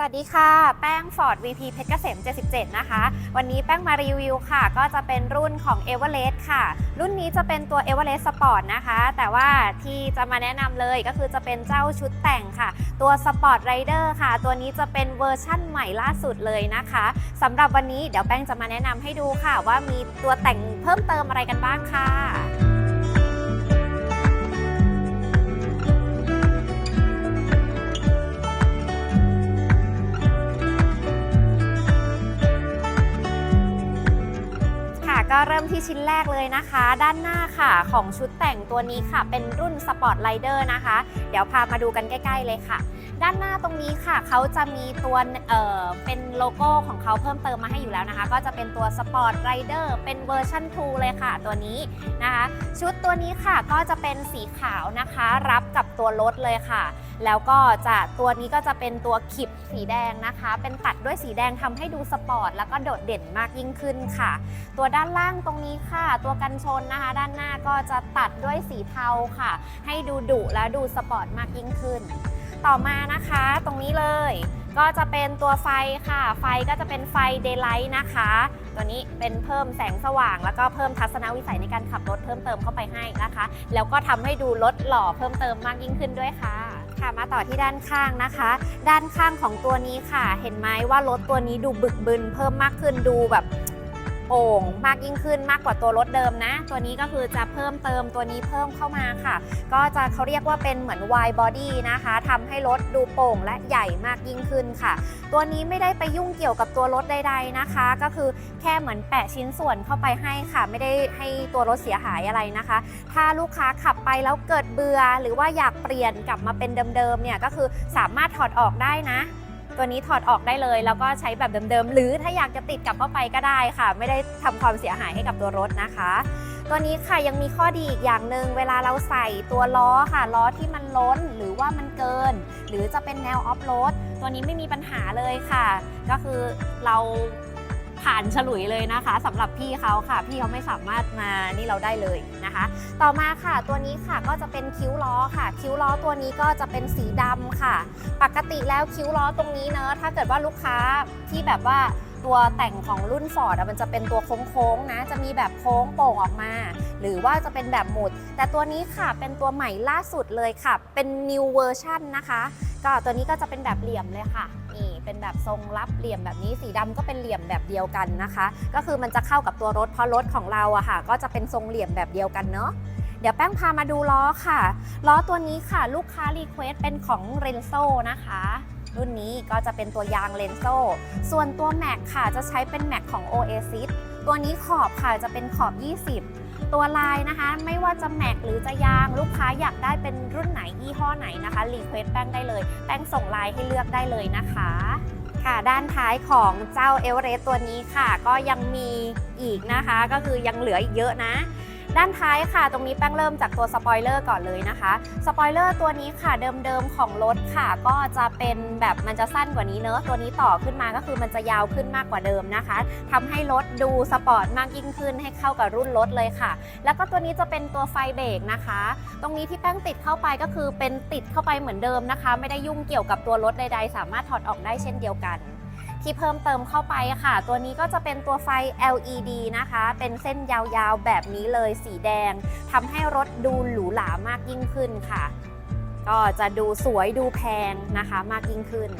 สวัสดีค่ะ แป้ง Ford VP เพชรเกษม 77 นะคะ วันนี้แป้งมารีวิวค่ะ ก็จะเป็นรุ่นของ e v e r e s t ค่ะ รุ่นนี้จะเป็นตัว e v e r e s t Sport นะคะ แต่ว่าที่จะมาแนะนำเลยก็คือจะเป็นเจ้าชุดแต่งค่ะ ตัว Sport Rider ค่ะ ตัวนี้จะเป็นเวอร์ชั่นใหม่ล่าสุดเลยนะคะสำหรับวันนี้เดี๋ยวแป้งจะมาแนะนำให้ดูค่ะ ว่ามีตัวแต่งเพิ่มเติมอะไรกันบ้างค่ะ ที่ชิ้นแรกเลยนะคะ ด้านหน้าค่ะของชุดแต่งตัวนี้ค่ะ เป็นรุ่น Sport Rider นะคะ เดี๋ยวพามาดูกันใกล้ ๆ เลยค่ะด้านหน้าตรงนี้ค่ะเขาจะมีตัวเอ่อเป็นโลโก้ของเขาเพิ่มเติมมาให้อยู่แล้วนะคะ ก็จะเป็นตัว Sport Rider เป็นเวอร์ชัน2 เลยค่ะ ตัวนี้นะคะ ชุดตัวนี้ค่ะก็จะเป็นสีขาวนะคะ รับกับตัวรถเลยค่ะ แล้วก็จะตัวนี้ก็จะเป็นตัวขิบสีแดงนะคะ เป็นตัดด้วยสีแดงทำให้ดูสปอร์ตแล้วก็โดดเด่นมากยิ่งขึ้นค่ะ ตัวด้านล่างตรงนี้ค่ะ ตัวกันชนนะคะ ด้านหน้าก็จะตัดด้วยสีเทาค่ะ ให้ดูดุและดูสปอร์ตมากยิ่งขึ้น ต่อมานะคะตรงนี้เลย ก็จะเป็นตัวไฟค่ะ ไฟก็จะเป็นไฟเดย์ไลท์นะคะ ตัวนี้เป็นเพิ่มแสงสว่าง แล้วก็เพิ่มทัศนวิสัยในการขับรถเพิ่มเติมเข้าไปให้นะคะ แล้วก็ทำให้ดูรถหล่อเพิ่มเติมมากยิ่งขึ้นด้วยค่ะค่ะมาต่อที่ด้านข้างนะคะ ด้านข้างของตัวนี้ค่ะ เห็นไหมว่ารถตัวนี้ดูบึกบึนเพิ่มมากขึ้นดูแบบ โอ่งมากยิ่งขึ้นมากกว่าตัวรถเดิมนะ ตัวนี้ก็คือจะเพิ่มเติมตัวนี้เพิ่มเข้ามาค่ะ ก็จะเขาเรียกว่าเป็นเหมือน wide body นะคะทำให้รถดูโป่งและใหญ่มากยิ่งขึ้นค่ะ ตัวนี้ไม่ได้ไปยุ่งเกี่ยวกับตัวรถใด ๆนะคะ ก็คือแค่เหมือนแปะชิ้นส่วนเข้าไปให้ค่ะ ไม่ได้ให้ตัวรถเสียหายอะไรนะคะ ถ้าลูกค้าขับไปแล้วเกิดเบื่อหรือว่าอยากเปลี่ยนกลับมาเป็นเดิมๆเนี่ยก็คือสามารถถอดออกได้นะ ตัวนี้ถอดออกได้เลย แล้วก็ใช้แบบเดิมๆ หรือถ้าอยากจะติดกลับเข้าไปก็ได้ค่ะ ไม่ได้ทำความเสียหายให้กับตัวรถนะคะ ตัวนี้ค่ะยังมีข้อดีอีกอย่างหนึ่งเวลาเราใส่ตัวล้อค่ะล้อที่มันล้นหรือว่ามันเกิน หรือจะเป็นแนวออฟโรดตัวนี้ไม่มีปัญหาเลยค่ะ ก็คือเรา ผ่านฉลุยเลยนะคะสำหรับพี่เขาค่ะ พี่เขาไม่สามารถมานี่เราได้เลยนะคะ ต่อมาค่ะตัวนี้ค่ะก็จะเป็นคิ้วล้อค่ะ คิ้วล้อตัวนี้ก็จะเป็นสีดำค่ะ ปกติแล้วคิ้วล้อตรงนี้เนอะถ้าเกิดว่าลูกค้าที่แบบว่าตัวแต่งของรุ่น Ford อะมันจะเป็นตัวโค้งๆนะ จะมีแบบโค้งโป่งออกมา หรือว่าจะเป็นแบบหมุด แต่ตัวนี้ค่ะเป็นตัวใหม่ล่าสุดเลยค่ะ เป็น new version นะคะ ก็ตัวนี้ก็จะเป็นแบบเหลี่ยมเลยค่ะ นี่เป็นแบบทรงรับเหลี่ยมแบบนี้สีดำก็เป็นเหลี่ยมแบบเดียวกันนะคะ ก็คือมันจะเข้ากับตัวรถเพราะรถของเราอะค่ะ ก็จะเป็นทรงเหลี่ยมแบบเดียวกันเนาะเดี๋ยวแป้งพามาดูล้อค่ะล้อตัวนี้ค่ะ ลูกค้ารีเควสเป็นของเรนโซนะคะรุ่นนี้ก็จะเป็นตัวยางเลนโซส่วนตัวแม็กค่ะจะใช้เป็นแม็กของ Oasis ตัวนี้ขอบค่ะจะเป็นขอบ 20 ตัวลายนะคะ ไม่ว่าจะแม็กหรือจะยางลูกค้าอยากได้เป็นรุ่นไหนยี่ห้อไหนนะคะรีเควสแป้งได้เลย แป้งส่งลายให้เลือกได้เลยนะคะค่ะด้านท้ายของเจ้าเอเวอเรสต์ตัวนี้ค่ะ ก็ยังมีอีกนะคะ ก็คือยังเหลืออีกเยอะนะ ด้านท้ายค่ะ ตรงนี้แป้งเริ่มจากตัวสปอยเลอร์ก่อนเลยนะคะ สปอยเลอร์ตัวนี้ค่ะเดิมๆของรถค่ะ ก็จะเป็นแบบมันจะสั้นกว่านี้เนอะตัวนี้ต่อขึ้นมาก็คือมันจะยาวขึ้นมากกว่าเดิมนะคะทำให้รถดูสปอร์ตมากยิ่งขึ้นให้เข้ากับรุ่นรถเลยค่ะ แล้วก็ตัวนี้จะเป็นตัวไฟเบรกนะคะ ตรงนี้ที่แป้งติดเข้าไปก็คือเป็นติดเข้าไปเหมือนเดิมนะคะ ไม่ได้ยุ่งเกี่ยวกับตัวรถใดๆ สามารถถอดออกได้เช่นเดียวกัน ที่เพิ่มเติมเข้าไปค่ะ ตัวนี้ก็จะเป็นตัวไฟ LED นะคะ เป็นเส้นยาวๆแบบนี้เลยสีแดงทำให้รถดูหรูหรามากยิ่งขึ้นค่ะ ก็จะดูสวยดูแพงนะคะมากยิ่งขึ้น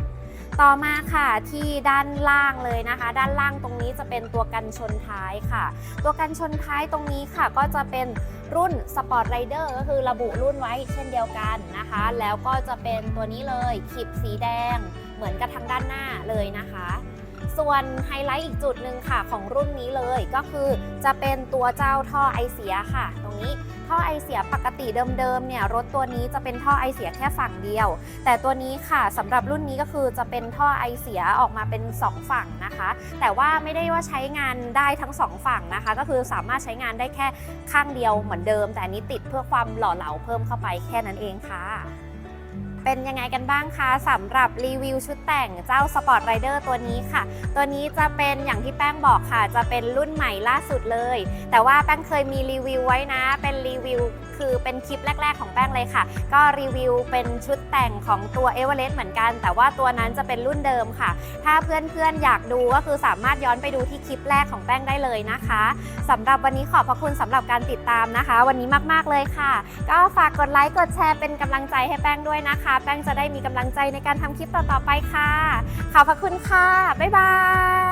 ต่อมาค่ะที่ด้านล่างเลยนะคะ ด้านล่างตรงนี้จะเป็นตัวกันชนท้ายค่ะ ตัวกันชนท้ายตรงนี้ค่ะ ก็จะเป็นรุ่น Sport Rider ก็คือระบุรุ่นไว้เช่นเดียวกันนะคะ แล้วก็จะเป็นตัวนี้เลยขีบสีแดง เหมือนกับทางด้านหน้าเลยนะคะ ส่วนไฮไลท์อีกจุดหนึ่งค่ะของรุ่นนี้เลยก็คือจะเป็นตัวเจ้าท่อไอเสียค่ะ ตรงนี้ท่อไอเสียปกติเดิมๆเนี่ยรถตัวนี้จะเป็นท่อไอเสียแค่ฝั่งเดียว แต่ตัวนี้ค่ะสำหรับรุ่นนี้ก็คือจะเป็นท่อไอเสียออกมาเป็น 2 ฝั่งนะคะ แต่ว่าไม่ได้ว่าใช้งานได้ทั้งสองฝั่งนะคะ ก็คือสามารถใช้งานได้แค่ข้างเดียวเหมือนเดิม แต่อันนี้ติดเพื่อความหล่อเหลาเพิ่มเข้าไปแค่นั้นเองค่ะ เป็นยังไงกันบ้างคะสำหรับรีวิวชุดแต่งเจ้า Sport Rider ตัวนี้ค่ะ ตัวนี้จะเป็นอย่างที่แป้งบอกค่ะ จะเป็นรุ่นใหม่ล่าสุดเลย แต่ว่าแป้งเคยมีรีวิวไว้นะ เป็นรีวิว คือเป็นคลิปแรก ๆ ของแป้งเลยค่ะ ก็รีวิวเป็นชุดแต่งของตัวเอเวอเรสต์เหมือนกัน แต่ว่าตัวนั้นจะเป็นรุ่นเดิมค่ะ ถ้าเพื่อนๆอยากดูก็คือสามารถย้อนไปดูที่คลิปแรกของแป้งได้เลยนะคะสำหรับวันนี้ขอบพระคุณสำหรับการติดตามนะคะ วันนี้มากๆเลยค่ะ ก็ฝากกดไลค์กดแชร์เป็นกำลังใจให้แป้งด้วยนะคะ แป้งจะได้มีกำลังใจในการทำคลิปต่อๆไปค่ะ ขอบพระคุณค่ะ บ๊ายบาย